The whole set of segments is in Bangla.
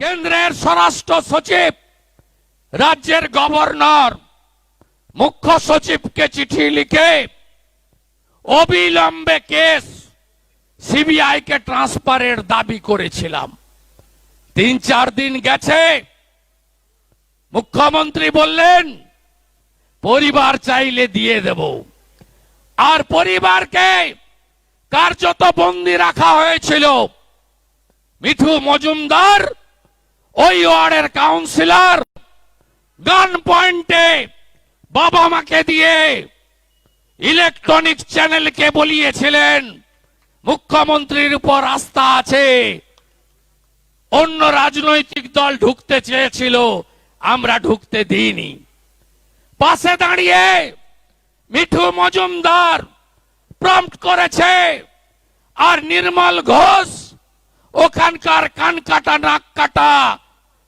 কেন্দ্রের স্বরাষ্ট্র সচিব, রাজ্যের গভর্নর, মুখ্য সচিবকে চিঠি লিখে অবিলম্বে কেস সিবিআই কে ট্রান্সফারের দাবি করেছিলাম। তিন চার দিন গেছে, মুখ্যমন্ত্রী বললেন, পরিবার চাইলে দিয়ে দেব। আর পরিবারকে কার্যত বন্দি রাখা হয়েছিল। মিঠু মজুমদার ওই ওয়ার্ডের কাউন্সিলর গান পয়েন্টে বাবা মাকে দিয়ে ইলেকট্রনিক চ্যানেলকে বলিয়েছিলেন, মুখ্যমন্ত্রীর উপর আস্থা আছে। অন্য রাজনৈতিক দল ঢুকতে চেয়েছিল, আমরা ঢুকতে দিইনি। পাশে দাঁড়িয়ে মিঠু মজুমদার প্রম্পট করেছে, আর নির্মল ঘোষ, ওখানকার কান কাটা নাক কাটা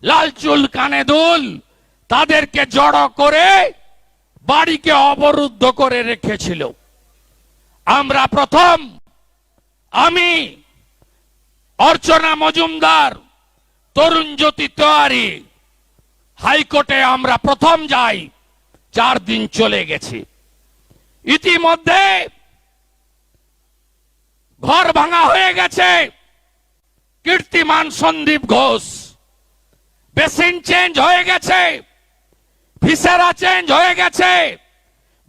লাল চুল কানে দুল, তাদেরকে জড়ো করে বাড়িকে অবরুদ্ধ করে রেখেছিল। আমরা প্রথম, আমি, অর্চনা মজুমদার, তরুণ জ্যোতি তেওয়ারি, হাইকোর্টে আমরা প্রথম যাই, চার দিন চলে গেছি। ইতিমধ্যে ঘর ভাঙা হয়ে গেছে, কীর্তিমান সন্দীপ ঘোষ। বেসিন চেঞ্জ হয়ে গেছে। ভিসেরা চেঞ্জ হয়ে গেছে।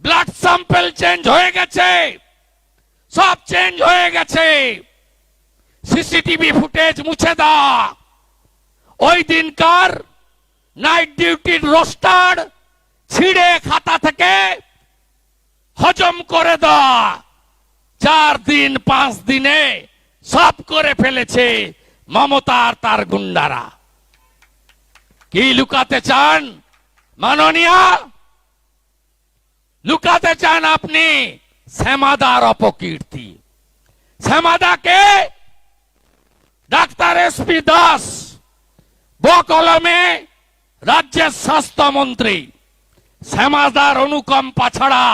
ব্লাড স্যাম্পল চেঞ্জ হয়ে গেছে। সব চেঞ্জ হয়ে গেছে। সিসিটিভি ফুটেজ মুছে দাও। ওই দিনকার নাইট ডিউটির রোস্টার ছিঁড়ে খাতা থেকে হজম করে দেওয়া চার দিন, পাঁচ দিনে সব করে ফেলেছে মমতার তার গুন্ডারা। কি লুকাতে চান? মাননীয়া, লুকাতে চান আপনি শ্যামাদার অপকীর্তি। শ্যামাদাকে ডাক্তার এস পি দাস, বকলমে রাজ্যের স্বাস্থ্যমন্ত্রী, শ্যামাদার অনুকম্পা ছাড়া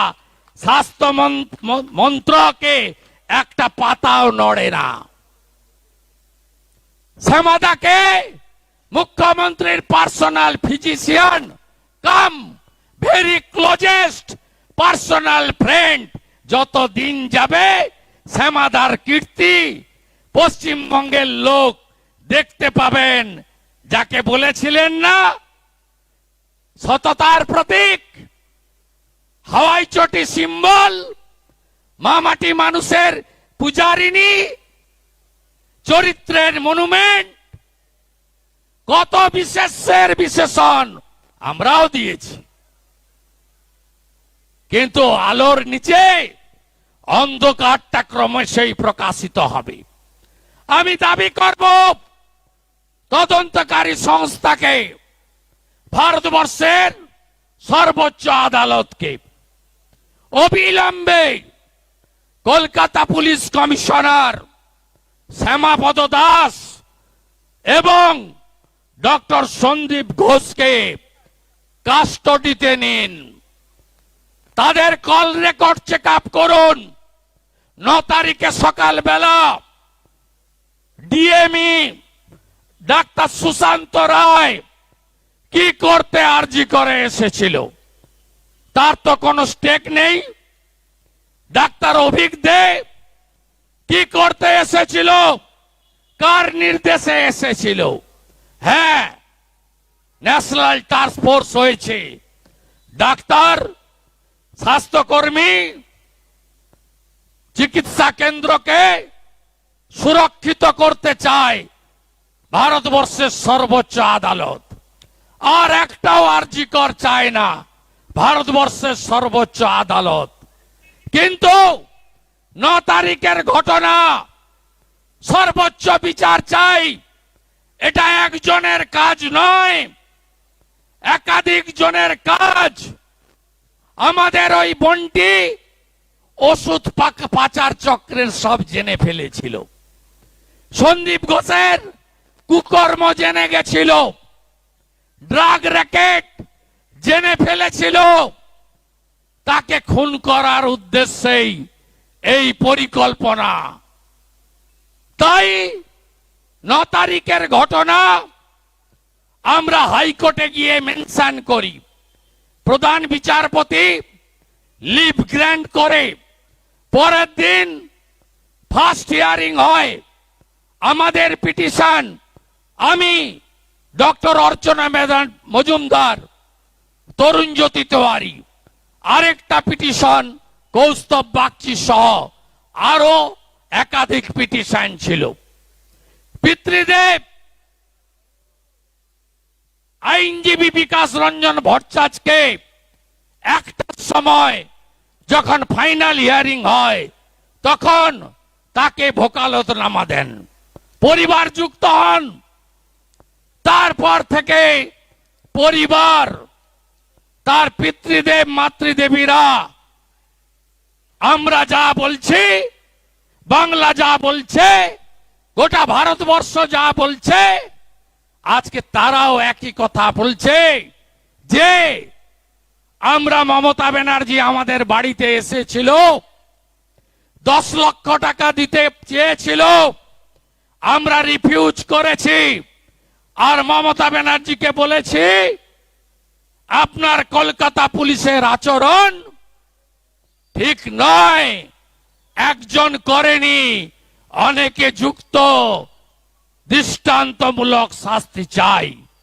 স্বাস্থ্য মন্ত্রকে একটা পাতাও নড়ে না। শ্যামাদাকে মুখ্যমন্ত্রীর personal physician, cum, very closest, personal friend যত দিন যাবে, শ্যামাদার কীর্তি, পশ্চিমবঙ্গের লোক দেখতে পাবেন। যাকে বলেছিলেন না, সততার প্রতীক, হাওয়াই চটি সিম্বল, মামাটি মানুষের পূজারিনী চরিত্রের মনুমেন্ট কত বিশেষের বিশেষণ আমরাও দিয়েছি। কিন্তু আলোর নিচে অন্ধকারটা ক্রমশই প্রকাশিত হবে। আমি দাবি করব, তদন্তকারী সংস্থাকে ভারতবর্ষের সর্বোচ্চ আদালতকে অবিলম্বে কলকাতা পুলিশ কমিশনার শ্যামাপদ দাস এবং ডক্টর সন্দীপ ঘোষকে কাস্টডিতে নিন। তাদের কল রেকর্ড চেক আপ করুন। ন তারিখে সকালবেলা ডিএমই ডাক্তার সুশান্ত রায় কি করতে আর্জি করে এসেছিল? তার তো কোনো স্টেক নেই। ডাক্তার অভিক দে কি করতে এসেছিল? কার নির্দেশে এসেছিল? হ্যাঁ ন্যাশনাল টাস্ক ফোর্স হয়েছে। ডাক্তার, স্বাস্থ্যকর্মী, চিকিৎসা কেন্দ্রকে সুরক্ষিত করতে চায় ভারতবর্ষের সর্বোচ্চ আদালত। আর একটাও আর্জিকর চায় না ভারতবর্ষের সর্বোচ্চ আদালত। কিন্তু ন তারিখের ঘটনা সর্বোচ্চ বিচার চাই। এটা একজনের কাজ নয়, একাধিক জনের কাজ। আমাদের ওই বন্টি ওষুধ পাক- পাচার চক্রের সব জেনে ফেলেছিল। সন্দীপ ঘোষের কুকর্ম জেনে গেছিল। ড্রাগ র্যাকেট জেনে ফেলেছিল। তাকে খুন করার উদ্দেশ্যেই এই পরিকল্পনা। তাই ন তারিখের ঘটনা আমরা হাইকোর্টে গিয়ে মেনশন করি। প্রধান বিচারপতি লিভ গ্র্যান্ড করে, পরের দিন ফার্স্ট হিয়ারিং হয়। আমাদের পিটিশন, আমি ডক্টর অর্চনা মেদান মজুমদার তরুণ জ্যোতি তেওয়ারি, আরেকটা পিটিশন কৌস্তব বাগচি সহ, আরও একাধিক পিটিশন ছিল। পিতৃদেব, আইনজীবী বিকাশ রঞ্জন ভট্টাচার্যকে একটার সময় যখন ফাইনাল হিয়ারিং হয়, তখন তাকে ভোকালত নামা দেন। পরিবার যুক্ত হন। তারপর থেকে পরিবার, তার পিতৃদেব, মাতৃদেবীরা, আমরা যা বলছি, বাংলা যা বলছে গোটা ভারতবর্ষ যা বলছে, আজকে তারাও একই কথা বলছে যে আমরা মমতা ব্যানার্জি আমাদের বাড়িতে এসেছিল, দশ লক্ষ টাকা দিতে চেয়েছিল, আমরা রিফিউজ করেছি। আর মমতা ব্যানার্জিকে বলেছি, আপনার কলকাতা পুলিশের আচরণ ঠিক নয়, একজন করেনি। অনেকে যুক্ত দৃষ্টান্তমূলক শাস্তি চাই।